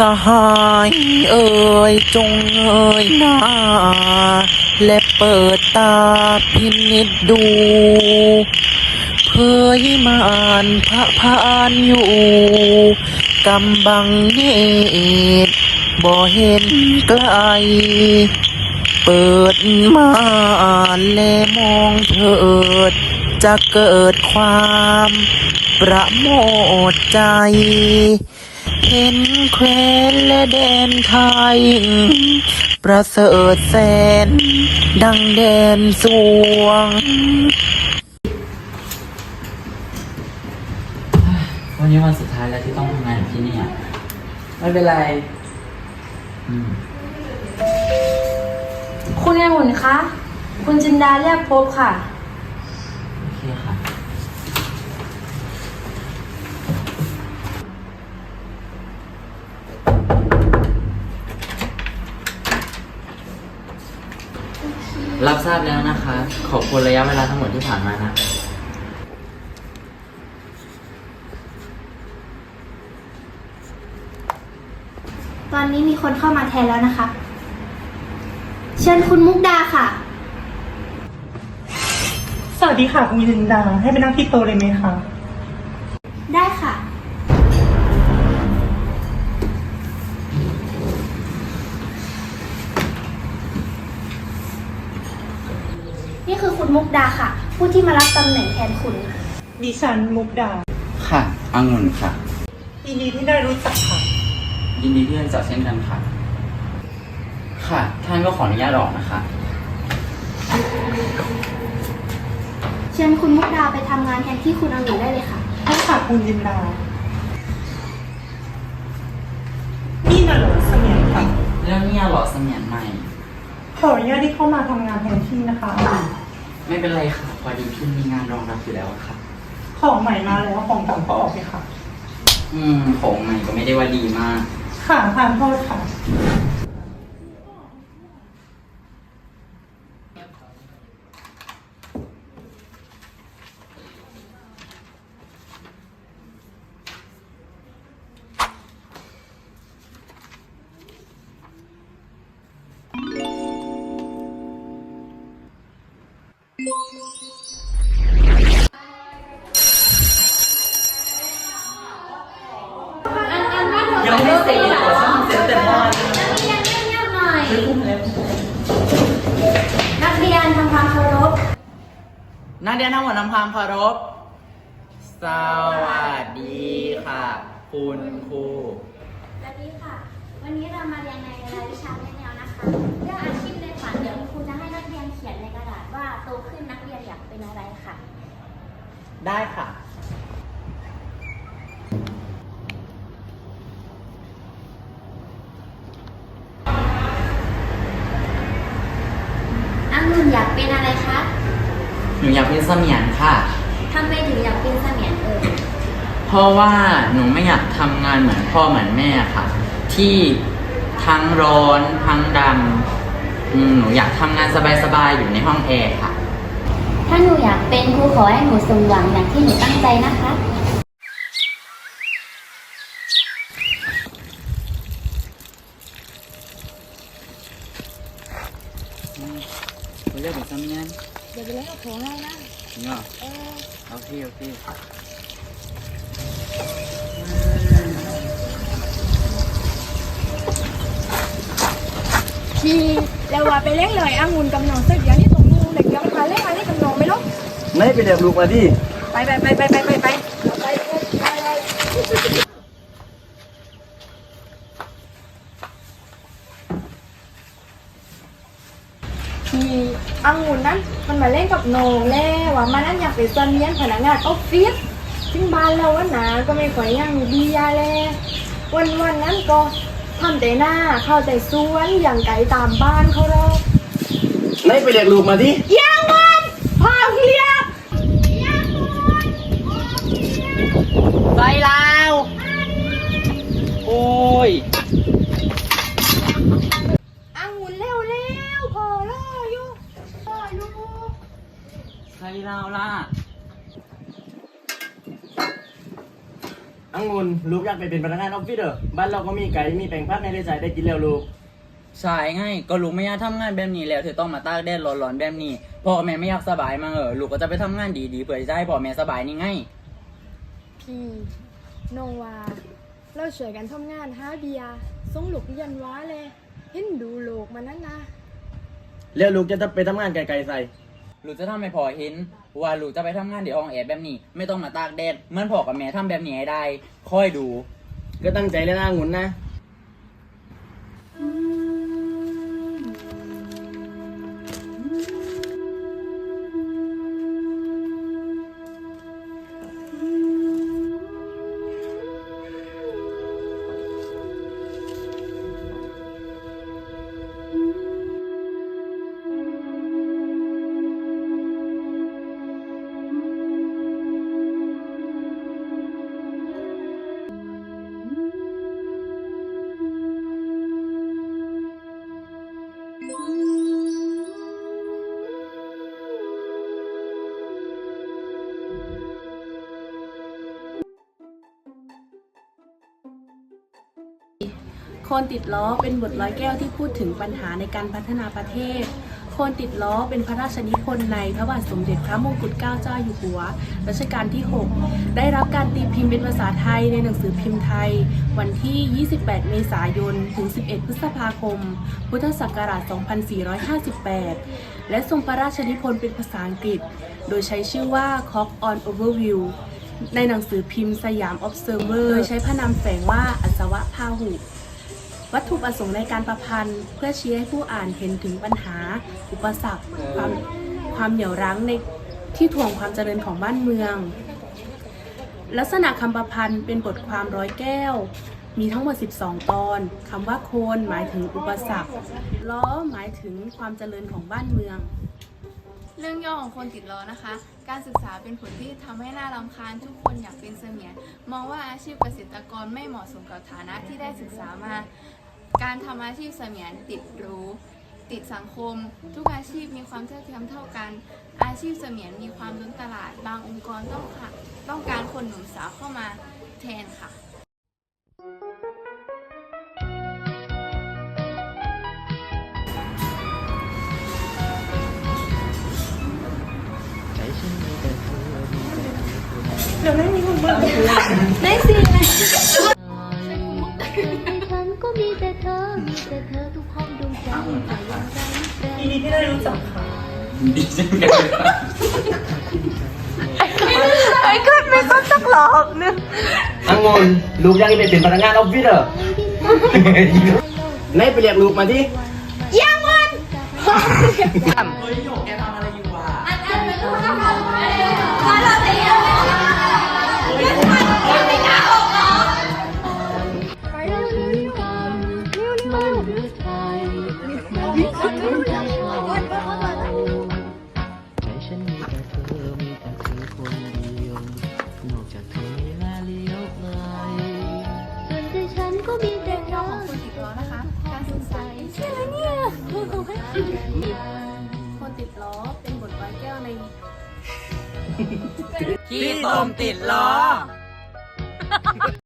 สหายเอ่ยจงเอ่ยหน้า และเปิดตาพินิจดู เผยมานพระพานอยู่ กำบังเนตรบ่เห็นไกล เปิดมาแลมองเถิด จะเกิดความประโมทใจ เห็นแคว้นและแดนไทย ประเสริฐแสน ดังแดนสวง วันนี้วันสุดท้ายแล้วที่ต้องทำงานอยู่ที่นี่อะไม่เป็นไร อืมคุณองุ่นคะ คุณจินดาเรียกพบค่ะ โอเคค่ะ รับทราบแล้วนะคะ ขอบคุณระยะเวลาทั้งหมดที่ผ่านมานะ ตอนนี้มีคนเข้ามาแทนแล้วนะคะ เชิญคุณมุกดาค่ะ สวัสดีค่ะคุณยินดาให้ไปนั่งที่โต๊ะเลยไหมคะ คือคุณมุกดาค่ะ ผู้ที่มารับตำแหน่งแทนคุณ ดิฉันมุกดา ค่ะองุ่นค่ะ ยินดีที่ได้รู้จักค่ะ ยินดีที่ได้รู้จักเช่นกันค่ะ ค่ะ ท่านก็ขออนุญาตออกนะคะ เชิญคุณมุกดาไปทำงานแทนที่คุณองุ่นได้เลยค่ะ ให้ค่ะคุณยินดา นี่น่ะเหรอเสมียนค่ะแล้วเนี่ยเหรอเสมียนใหม่ ขออนุญาตที่เข้ามาทำงานแทนที่นะคะ ไม่เป็นไรค่ะพอดีพี่มีงานรองรับอยู่แล้วค่ะ ของใหม่มาแล้วของเก่าก็ออกไปค่ะ อืม ของใหม่ก็ไม่ได้ว่าดีมาก ค่ะทานโทษค่ะ นักเรียนทั้งหมดนำความเคารพ สวัสดีค่ะ คุณครู สวัสดีค่ะ วันนี้เรามาเรียนในรายวิชาแนะแนวนะคะ เรื่องอาชีพในฝันเดี๋ยวคุณครูจะให้นักเรียนเขียนในกระดาษว่าโตขึ้นนักเรียนอยากเป็นอะไรค่ะ ได้ค่ะ อังุ่นอยากเป็นอะไรคะ หนูอยากเป็นเสมียนค่ะ ทำไมถึงอยากเป็นเสมียนเอ่ยเพราะว่าหนูไม่อยากทำงานเหมือนพ่อเหมือนแม่ค่ะ ที่ทั้งร้อนทั้งดำอืมหนูอยากทำงานสบายๆอยู่ในห้องแอร์ค่ะ ถ้าหนูอยากเป็นครูขอให้หนูสมหวังอย่างที่หนูตั้งใจนะคะเราเรียกเป็นเสมียน เดี๋ยวไปเล่นกับของเรานะงเหรอเออโอเคโอเคพี่เราว่าไปเล่นเลยอ่างุ่นกับนองเสัอย่างนี่ตรงนู้นเด็กยังมาเล่นมาเล่นกับนองไหมลูกไม่ไปเดี๋ยวลูกมาดิไปไปไปไปไปไป พี่องุ่นนั้น มันมาเล่นกับน้องแล้วว่ามันนั้นอยากเป็นเสมียนพนักงานออฟฟิศซึ่งบ้านเราวันหนาก็ไม่ค่อยยังดีอะแล้ววันวันๆนั้นก็ทำแต่หน้าเข้าแต่สวนอย่างไก่ตามบ้านเขาหรอกไม่ไปเด็กลูกมาดิยังมันพาเรียบไปแล้ว โอ้ย องุ่นเร็วเร็วๆพอรออยู่รออยู่ ใครเราล่ะออังุนลูกอยากไปเป็นพนักงานออฟฟิศเหรอบ้านเราก็มีไก่มีแปลงพักในได้ใช้ได้กินแล้วลูกใช่ไงก็ลูกไม่อยากทำงานแบบนี้แล้วเธอต้องมาตากแดดร้อนๆแบบนี้พ่อแม่ไม่อยากสบายมาเออลูกก็จะไปทำงานดีๆเพื่อจะให้พ่อแม่สบายนี่ไง พี่โนวา เราช่วยกันทำงานหาเบียร์ส่งลูกเรียนว้าเลยเห็นดูลูกมันนั่นนะแล้วลูกจะไปทำงานไกลๆใส่ หลูจะทำให้พ่อเห็น ว่าหลูจะไปทำงานที่ห้องแอบแบบนี้ ไม่ต้องมาตากแดดเหมื่อนพ่อกับแม่ทำแบบนี้ให้ได้ ค่อยดู ก็ตั้งใจเลยนะองุ่นนะ คนติดล้อเป็นบทร้อยแก้วที่พูดถึงปัญหาในการพัฒนาประเทศ คนติดล้อเป็นพระราชนิพนธ์ในพระบาทสมเด็จพระมงกุฎเกล้าเจ้าอยู่หัว รัชกาลที่ 6 ได้รับการตีพิมพ์เป็นภาษาไทยในหนังสือพิมพ์ไทย วันที่ 28 เมษายน ถึง 11 พฤษภาคม พุทธศักราช 2458 และทรงพระราชนิพนธ์เป็นภาษาอังกฤษ โดยใช้ชื่อว่า Cock on Overview ในหนังสือพิมพ์สยาม Observer โดยใช้พระนามแฝงว่าอัศวะพาหุ วัตถุประสงค์ในการประพันธ์ เพื่อชี้ให้ผู้อ่านเห็นถึงปัญหา อุปสรรค ความความเหนี่ยวรั้งในที่ถ่วงความเจริญของบ้านเมือง ลักษณะคำประพันธ์เป็นบทความร้อยแก้ว มีทั้งหมด 12 ตอนคำว่าโคนหมายถึงอุปสรรค ล้อหมายถึงความเจริญของบ้านเมืองเรื่องย่อของคนติดล้อนะคะ การศึกษาเป็นผลที่ทำให้น่ารำคาญทุกคนอยากเป็นเสมียน มองว่าอาชีพเกษตรกรไม่เหมาะสมกับฐานะที่ได้ศึกษามา การทำอาชีพเสมียนติดหรูติดสังคม ทุกอาชีพมีความเท่าเทียมเท่ากัน อาชีพเสมียนมีความล้นตลาด บางองค์กรต้องค่ะต้องการคนหนุ่มสาวเข้ามาแทนค่ะฉัน เธอทุกห้องดวงใจแต่ยังใจแต่ยินดีที่ได้รู้จักค่ะ ดีเช่นกันอังุนลูกยากไปเป็นพนักงานออฟฟิศเหรอไหนไปเรียกลูกมาที่เฮ้ยหยกแกทำอะไรอยู่วะใจ ล้อนะคะ การสื่อสารเชื่อแล้วเนี่ยคนติดล้อเป็นบทไว้แก้วในขี้ตมติดล้อ